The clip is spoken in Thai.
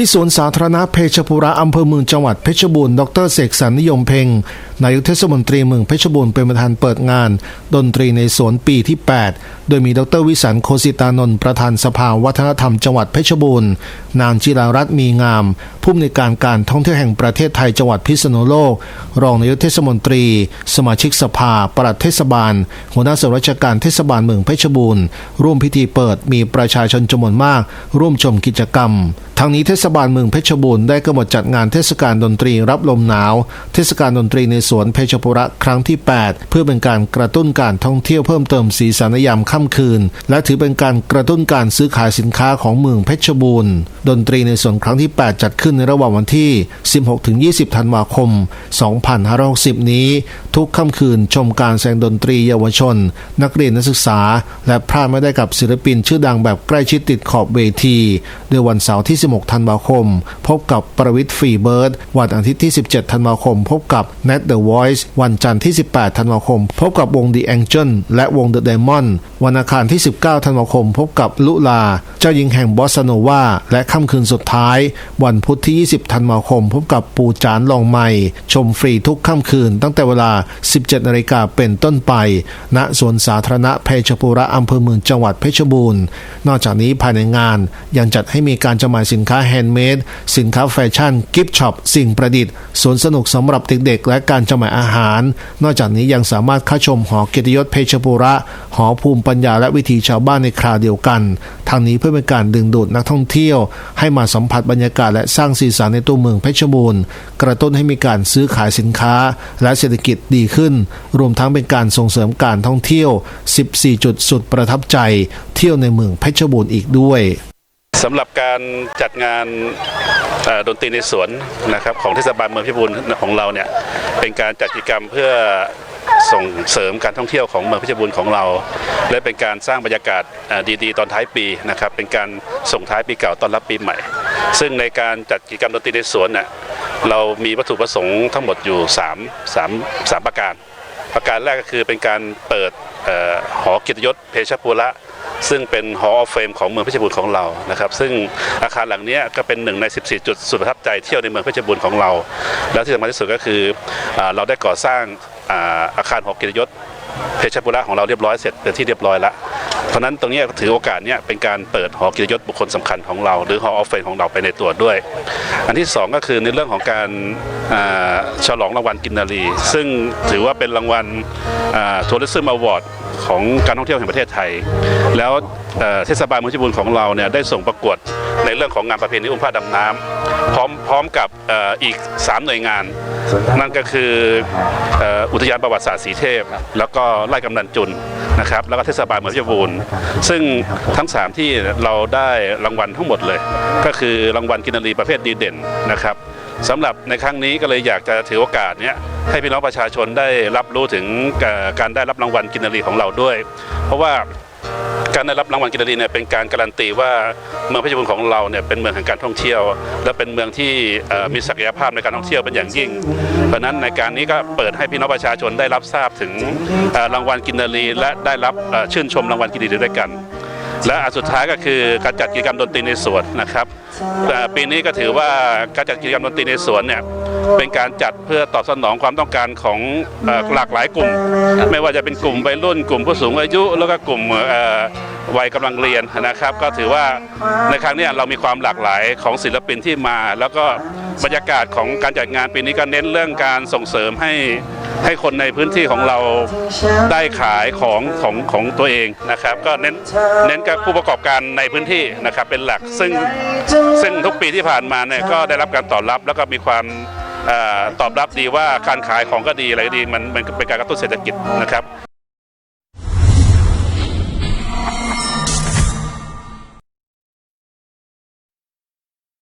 ที่สวนสาธารณะเพชรบุระอำเภอเมืองจังหวัดเพชรบูรณ์ดรเสกสรรนิยมเพ็งนายกเทศมนตรีเมืองเพชรบูรณ์เป็นประธานเปิดงาน ดนตรีในสวนปีที่ 8 โดยมีดรวิสันโคสิตานนท์ประธานสภาวัฒนธรรมจังหวัดเพชรบูรณ์ นางจิรารัตน์มีงาม ผู้อำนวยการการท่องเที่ยวแห่งประเทศไทยจังหวัดพิษณุโลก รองนายกเทศมนตรี สมาชิกสภา ปลัดเทศบาล หัวหน้าส่วนราชการเทศบาลเมืองเพชรบูรณ์ ร่วมพิธีเปิดมีประชาชนจำนวนมาก ร่วมชมกิจกรรมทางนี้เทศบาลเมืองเพชรบูรณ์ได้กำหนดจัดงานเทศกาลดนตรีรับลมหนาว เทศกาลดนตรีในสวนเพชรบุระครั้งที่ 8 เพื่อเป็นการกระตุ้นการท่องเที่ยวเพิ่มเติมสีสันในยามค่ำคืน และถือเป็นการกระตุ้นการซื้อขายสินค้าของเมืองเพชรบูรณ์ ดนตรีในสวนครั้งที่ 8 จัดขึ้นในระหว่างวันที่ 16-20 ธันวาคม 2560 นี้ ทุกค่ำคืนชมการแสดงดนตรีเยาวชน นักเรียนนักศึกษา และพลาดไม่ได้กับศิลปินชื่อดังแบบใกล้ชิดติดขอบเวที โดยวันเสาร์ที่ 16 ธันวาคม พบกับประวิทย์ฟรีเบิร์ด วันอาทิตย์ที่ 17 ธันวาคม พบกับ Net The Voice วันจันทร์ที่ 18 ธันวาคม พบกับวง The Angel และวง The Diamond วันอังคารที่ 19 ธันวาคม พบกับลุลา เจ้าหญิงแห่งบอสโนวาและค่ำคืนสุดท้าย วันพุธที่ 20 ธันวาคม พบกับปูจานลองใหม่ ชมฟรีทุกค่ำคืน ตั้งแต่เวลา 17นาฬิกาเป็นต้นไป ณสวนสาธารณะเพชรบุระอำเภอเมืองจังหวัดเพชรบูรณ์ นอกจากนี้ภายในงานยังจัดให้มีการจำหน่ายสินค้าแฮนด์เมดสินค้าแฟชั่น กิฟต์ช็อปสิ่งประดิษฐ์สวนสนุกสำหรับเด็กๆ และการจำหน่ายอาหาร นอกจากนี้ยังสามารถเข้าชมหอเกียรติยศเพชรบุระหอภูมิปัญญาและวิถีชาวบ้านในคราวเดียวกัน ทางนี้เพื่อเป็นการดึงดูดนักท่องเที่ยว ให้มาสัมผัสบรรยากาศและสร้างสีสันในตัวเมืองเพชรบูรณ์ กระตุ้นให้มีการซื้อขายสินค้า และเศรษฐกิจดีขึ้น รวมทั้งเป็นการส่งเสริมการท่องเที่ยว 14 จุดสุดประทับใจ เที่ยวในเมืองเพชรบูรณ์อีกด้วยสำหรับการจัดงานดนตรีในสวนนะครับของเทศบาลเมืองพิบูลของเราเนี่ยเป็นการจัดกิจกรรมเพื่อส่งเสริมการท่องเที่ยวของเมืองเพชรบูรณ์ของเรา และเป็นการสร้างบรรยากาศดีๆ ตอนท้ายปีนะครับเป็นการส่งท้ายปีเก่าต้อนรับปีใหม่ ซึ่งในการจัดกิจกรรมดนตรีในสวนเน่ยเรามีวัตถุประสงค์ทั้งหมดอยู่3 3 3ประการ ประการแรกก็คือเป็นการเปิดออหอเกียรติยศเพชรบุระซึ่งเป็นหอออฟเฟมของเมืองเพชรบูรณ์ของเรานะครับ ซึ่งอาคารหลังนี้ก็เป็นหนึ่งใน 14 จุดสุดประทับใจเที่ยวในเมืองเพชรบูรณ์ของเรา แล้วที่สำคัญที่สุดก็คืออเราได้ก่อสร้างอาอาคารหอเกียรติยศเพชรบุระของเราเรียบร้อยเสร็จเป็นที่เรียบร้อยแล้ว เพราะนั้นตรงนี้ถือโอกาสเนี้ยเป็นการเปิดหอเกียรติยศบุคคลสำคัญของเรา หรือหอออฟเฟมของเราไปในตัวด้วย อันที่สองก็คือในเรื่องของการฉลองรางวัลกินนารี ซึ่งถือว่าเป็นรางวัลทัวริซึมอวอร์ดของการท่องเที่ยวแห่งประเทศไทย แล้วเทศบาลมืองพิบูลของเราเนี่ยได้ส่งประกวดในเรื่องของงานประเพณีอุ้มผ้าดำน้ำพร้อมพร้อมกับอ,อีก 3 หน่วยงาน นั่นก็คืออออุทยานประวัติศาสตร์สีเทพ แล้วก็ไร่กำนันจุน นะครับแล้วก็เทศบาลเมืองพิบูลซึ่งทั้ง 3 ที่เราได้รางวัลทั้งหมดเลย ก็คือรางวัลกินนารีประเภทดีเด่นนะครับสำหรับในครั้งนี้ก็เลยอยากจะถือโอกาสเนี้ยให้พี่น้องประชาชนได้รับรู้ถึงเอ่อการได้รับรางวัลกินนารีของเราด้วย เพราะว่า การได้รับรางวัลกินนารีเนี่ยเป็นการการันตีว่าเมืองเพชรบูรณ์ของเราเนี่ยเป็นเมืองแห่งการท่องเที่ยว และเป็นเมืองที่มีศักยภาพในการท่องเที่ยวเป็นอย่างยิ่ง เพราะนั้นในการนี้ก็เปิดให้พี่น้องประชาชนได้รับทราบถึงรางวัลกินารีและได้รับชื่นชมรางวัลกินารีด้วยกัน และอันสุดท้ายก็คือการจัดกิจกรรมดนตรีในสวนนะครับปีนี้ก็ถือว่าการจัดกิจกรรมดนตรีในสวนเนี่ย เป็นการจัดเพื่อตอบสนองความต้องการของเอ่อหลากหลายกลุ่ม ไม่ว่าจะเป็นกลุ่มวัยรุ่นกลุ่มผู้สูงอายุ แล้วก็กลุ่มเอ่อวัยกำลังเรียนนะครับ ก็ถือว่าในครั้งเนี้เรามีความหลากหลายของศิลปินที่มา แล้วก็บรรยากาศของการจัดงานปีนี้ก็เน้นเรื่องการส่งเสริมให้ให้คนในพื้นที่ของเราได้ขายของของของตัวเองนะครับ ก็เน้นเน้นกับผู้ประกอบการในพื้นที่นะครับเป็นหลัก ซึ่งซึ่งทุกปีที่ผ่านมาเนี่ยก็ได้รับการตอบรับแล้วก็มีความเออ ตอบรับดีว่าการขายของก็ดีอะไรก็ดีมันมันเป็นการกระตุ้นเศรษฐกิจนะครับ